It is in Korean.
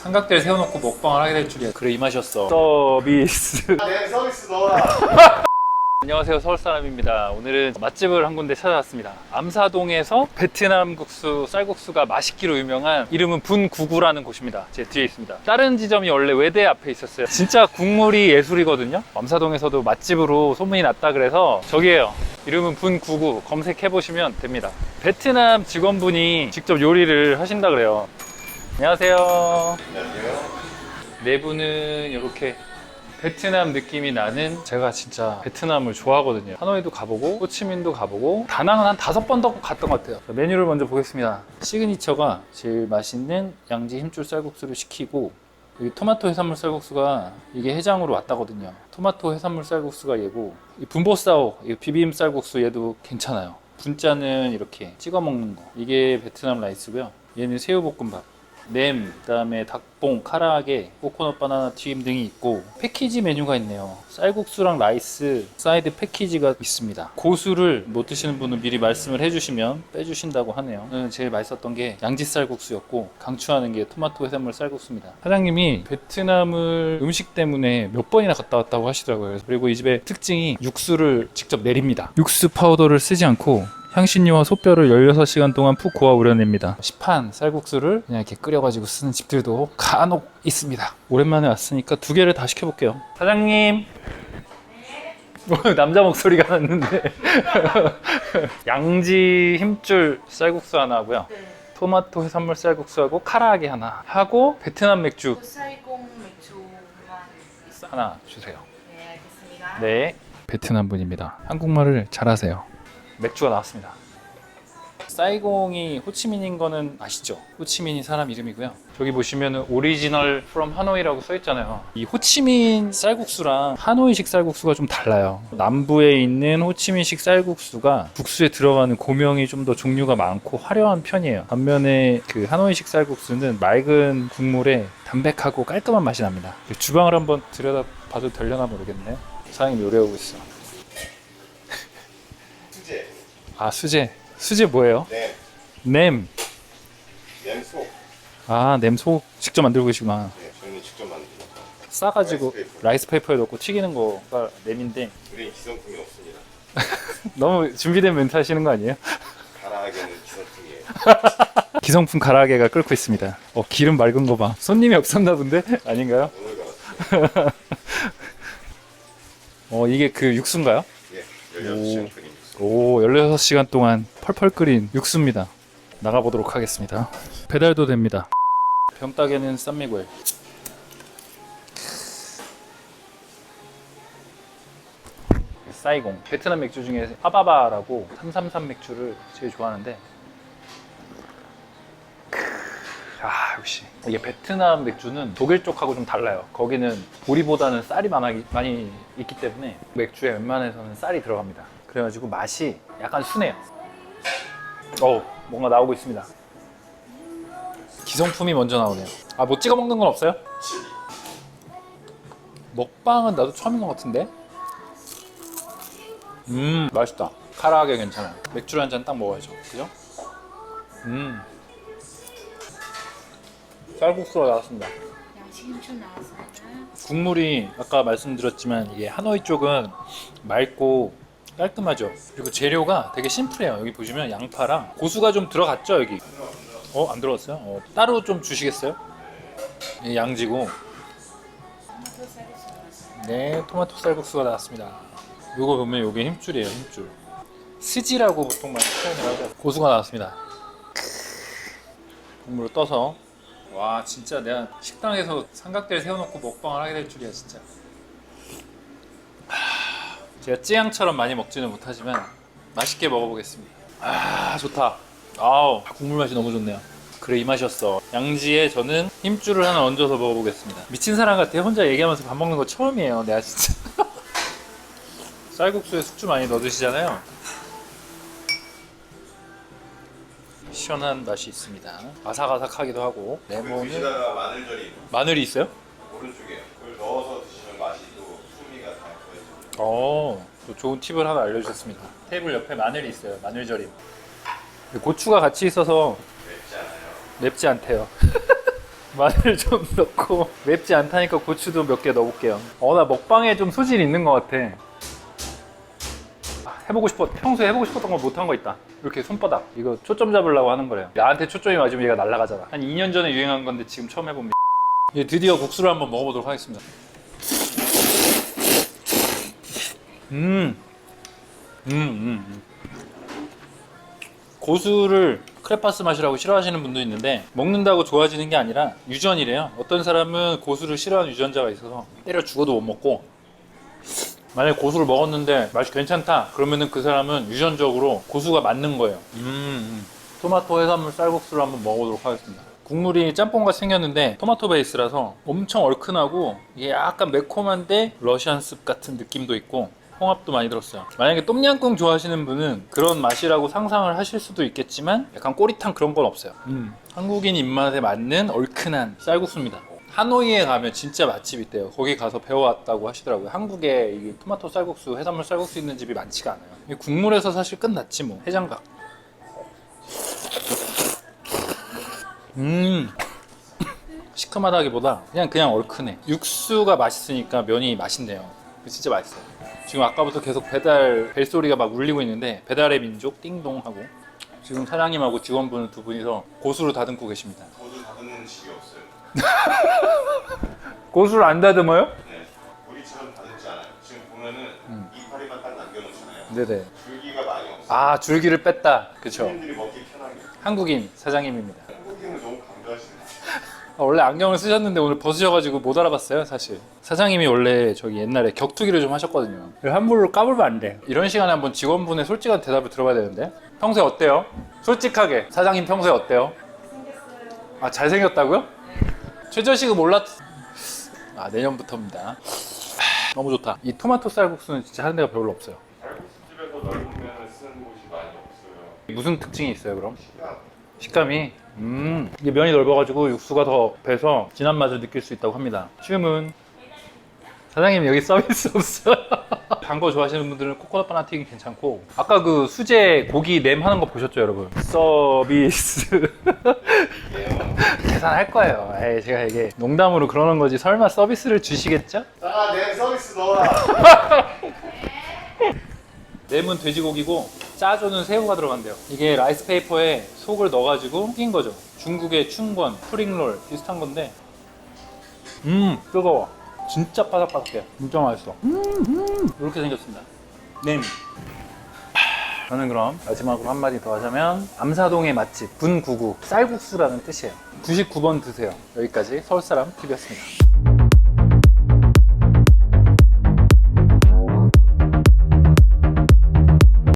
삼각대를 세워놓고 먹방을 하게 될 줄이야. 그래 이 맛이었어. 서비스. 네 서비스 넣어라 안녕하세요 서울 사람입니다. 오늘은 맛집을 한 군데 찾아왔습니다. 암사동에서 베트남 국수 쌀국수가 맛있기로 유명한 이름은 분구구라는 곳입니다. 제 뒤에 있습니다. 다른 지점이 원래 외대 앞에 있었어요. 진짜 국물이 예술이거든요. 암사동에서도 맛집으로 소문이 났다 그래서 저기에요. 이름은 분구구 검색해 보시면 됩니다. 베트남 직원분이 직접 요리를 하신다 그래요. 안녕하세요. 안녕하세요 내부는 이렇게 베트남 느낌이 나는 제가 진짜 베트남을 좋아하거든요. 하노이도 가보고 호치민도 가보고 다낭은 한 다섯 번 더 갔던 것 같아요. 자, 메뉴를 먼저 보겠습니다. 시그니처가 제일 맛있는 양지 힘줄 쌀국수를 시키고 여기 토마토 해산물 쌀국수가 이게 해장으로 왔다거든요. 토마토 해산물 쌀국수가 얘고 이 분보싸오 이 비빔 쌀국수 얘도 괜찮아요. 분짜는 이렇게 찍어 먹는 거. 이게 베트남 라이스고요. 얘는 새우볶음밥. 냄, 그다음에 닭봉, 카라하게, 코코넛 바나나 튀김 등이 있고 패키지 메뉴가 있네요. 쌀국수랑 라이스 사이드 패키지가 있습니다. 고수를 못 드시는 분은 미리 말씀을 해주시면 빼주신다고 하네요. 저는 제일 맛있었던 게 양지 쌀국수였고 강추하는 게 토마토 해산물 쌀국수입니다. 사장님이 베트남을 음식 때문에 몇 번이나 갔다 왔다고 하시더라고요. 그리고 이 집의 특징이 육수를 직접 내립니다. 육수 파우더를 쓰지 않고 향신료와 소뼈를 16시간 동안 푹 고아 우려냅니다. 시판 쌀국수를 그냥 이렇게 끓여가지고 쓰는 집들도 간혹 있습니다. 오랜만에 왔으니까 두 개를 다 시켜볼게요. 사장님. 뭐, 남자 목소리가 났는데 양지 힘줄 쌀국수 하나 하고요. 네. 토마토 해산물 쌀국수하고 카라하게 하나 하고 베트남 맥주 쌀공 맥주만 있어요. 하나 주세요. 네, 알겠습니다. 네. 베트남 분입니다. 한국말을 잘하세요. 맥주가 나왔습니다. 사이공이 호치민인 거는 아시죠? 호치민이 사람 이름이고요. 저기 보시면 오리지널 from 하노이라고 써 있잖아요. 이 호치민 쌀국수랑 하노이식 쌀국수가 좀 달라요. 남부에 있는 호치민식 쌀국수가 국수에 들어가는 고명이 좀 더 종류가 많고 화려한 편이에요. 반면에 그 하노이식 쌀국수는 맑은 국물에 담백하고 깔끔한 맛이 납니다. 주방을 한번 들여다 봐도 되려나 모르겠네. 사장님 요리하고 있어. 수제 아 수제. 수제 뭐예요? 네 냄. 냄소 아 냄소 직접 만들고 계시구나. 네 저희는 직접 만듭니다 싸가지고 라이스페이퍼. 라이스페이퍼에 넣고 튀기는 거가 냄인데 우리는 기성품이 없습니다 너무 준비된 멘트 하시는 거 아니에요? 가라하게는 기성품이에요 기성품 가라아게가 끓고 있습니다. 어 기름 맑은 거 봐. 손님이 없었나 본데? 아닌가요? 오늘 어 이게 그 육수인가요? 예 16시간 끓인 육수 오 16시간 동안 펄펄 끓인 육수입니다. 나가보도록 하겠습니다. 배달도 됩니다. 병따개는 쌈미구엘. 사이공 베트남 맥주 중에 하바바라고 333 맥주를 제일 좋아하는데 아 역시 이게 베트남 맥주는 독일 쪽하고 좀 달라요 거기는 보리보다는 쌀이 많이, 많이 있기 때문에 맥주에 웬만해서는 쌀이 들어갑니다 그래가지고 맛이 약간 순해요. 어 뭔가 나오고 있습니다. 기성품이 먼저 나오네요. 아 뭐 찍어 먹는 건 없어요? 먹방은 나도 처음인 것 같은데? 음 맛있다. 카라하게 괜찮아요. 맥주 한잔 딱 먹어야죠. 그죠? 음. 쌀국수가 나왔습니다. 양식임춘 나왔습니다. 국물이 아까 말씀드렸지만 이게 하노이 쪽은 맑고 깔끔하죠 그리고 재료가 되게 심플해요 여기 보시면 양파랑 고수가 좀 들어갔죠 여기 어? 안 들어갔어요? 어, 따로 좀 주시겠어요? 이 양지고. 네, 토마토 쌀국수가 나왔습니다. 요거 보면 요게 힘줄이에요, 힘줄. 스지라고 보통 많이 표현을 하죠. 고수가 나왔습니다. 국물을 떠서. 와, 진짜 내가 식당에서 삼각대를 세워놓고 먹방을 하게 될 줄이야, 진짜. 하, 제가 찌양처럼 많이 먹지는 못하지만 맛있게 먹어보겠습니다. 아, 좋다. 아우, 국물 맛이 너무 좋네요. 그래 이 맛이었어. 양지에 저는 힘줄을 하나 얹어서 먹어보겠습니다. 미친 사람 같아. 혼자 얘기하면서 밥 먹는 거 처음이에요. 내가 진짜. 쌀국수에 숙주 많이 넣어 드시잖아요. 시원한 맛이 있습니다. 아삭아삭하기도 하고 레몬은 드시다가 마늘절임 마늘이 있어요? 오른쪽에 그걸 넣어서 드시면 맛이 또 풍미가 다 더해집니다 어, 또 좋은 팁을 하나 알려주셨습니다. 테이블 옆에 마늘이 있어요. 마늘 절임. 고추가 같이 있어서 맵지 않아요 맵지 않대요. 마늘 좀 넣고 맵지 않다니까 고추도 몇 개 넣어볼게요. 어 나 먹방에 좀 소질이 있는 것 같아. 아, 해보고 싶어 평소에 해보고 싶었던 거 못한 거 있다. 이렇게 손바닥 이거 초점 잡으려고 하는 거래요. 나한테 초점이 맞으면 얘가 날아가잖아. 한 2년 전에 유행한 건데 지금 처음 해봅니다. 이제 드디어 국수를 한번 먹어보도록 하겠습니다. 음, 음, 음. 음. 고수를 크레파스 맛이라고 싫어하시는 분도 있는데 먹는다고 좋아지는 게 아니라 유전이래요. 어떤 사람은 고수를 싫어하는 유전자가 있어서 때려 죽어도 못 먹고 만약에 고수를 먹었는데 맛이 괜찮다 그러면은 그 사람은 유전적으로 고수가 맞는 거예요. 음, 음. 토마토 해산물 쌀국수를 한번 먹어보도록 하겠습니다. 국물이 짬뽕같이 생겼는데 토마토 베이스라서 엄청 얼큰하고 이게 약간 매콤한데 러시안 습 같은 느낌도 있고 홍합도 많이 들었어요. 만약에 똠양꿍 좋아하시는 분은 그런 맛이라고 상상을 하실 수도 있겠지만 약간 꼬릿한 그런 건 없어요. 음, 한국인 입맛에 맞는 얼큰한 쌀국수입니다. 하노이에 가면 진짜 맛집이 있대요. 거기 가서 배워왔다고 하시더라고요. 한국에 이 토마토 쌀국수, 해산물 쌀국수 있는 집이 많지가 않아요. 이 국물에서 사실 끝났지 뭐. 해장각. 음. 시큼하다기보다 그냥 그냥 얼큰해. 육수가 맛있으니까 면이 맛있네요. 진짜 맛있어요. 지금 아까부터 계속 배달 벨소리가 막 울리고 있는데 배달의 민족 띵동 하고 지금 사장님하고 직원분 두 분이서 고수를 다듬고 계십니다. 모두 다듬는 식이 없어요. 고수를 안 다듬어요? 네. 우리처럼 다듬지 않아요. 지금 보면은 음. 이파리만 딱 남겨놓잖아요. 네네. 줄기가 많이 없어요. 아 줄기를 뺐다. 그쵸. 손님들이 먹기 편하게. 한국인 사장님입니다. 한국인을 너무 강조하시네. 아, 원래 안경을 쓰셨는데 오늘 벗으셔가지고 못 알아봤어요 사실. 사장님이 원래 저기 옛날에 격투기를 좀 하셨거든요. 함부로 까불면 안 돼. 이런 시간에 한번 직원분의 솔직한 대답을 들어봐야 되는데. 평소에 어때요? 솔직하게 사장님 평소에 어때요? 아 잘생겼다고요? 최저시급 올랐. 아 내년부터입니다. 하, 너무 좋다. 이 토마토 쌀국수는 진짜 하는 데가 별로 없어요. 집에서 넓은 면을 쓰는 곳이 많이 없어요. 무슨 특징이 있어요 그럼? 시간. 식감이 음 이게 면이 넓어가지고 육수가 더 배서 진한 맛을 느낄 수 있다고 합니다 주문 사장님 여기 서비스 없어요 단 거 좋아하시는 분들은 코코넛 바나 튀김 괜찮고 아까 그 수제 고기 냄 하는 거 보셨죠 여러분 서비스 계산할 거예요 에이, 제가 이게 농담으로 그러는 거지 설마 서비스를 주시겠죠? 아, 내 서비스 넣어라. 램은 돼지고기고 짜조는 새우가 들어간대요. 이게 라이스페이퍼에 속을 넣어가지고 튀긴 거죠. 중국의 춘권, 프링롤 비슷한 건데 음 뜨거워. 진짜 바삭바삭해. 진짜 맛있어. 음, 음. 이렇게 생겼습니다. 램. 하, 저는 그럼 마지막으로 한마디 더 하자면 암사동의 맛집 분구구 쌀국수라는 뜻이에요. 99번 드세요. 여기까지 서울사람 TV였습니다.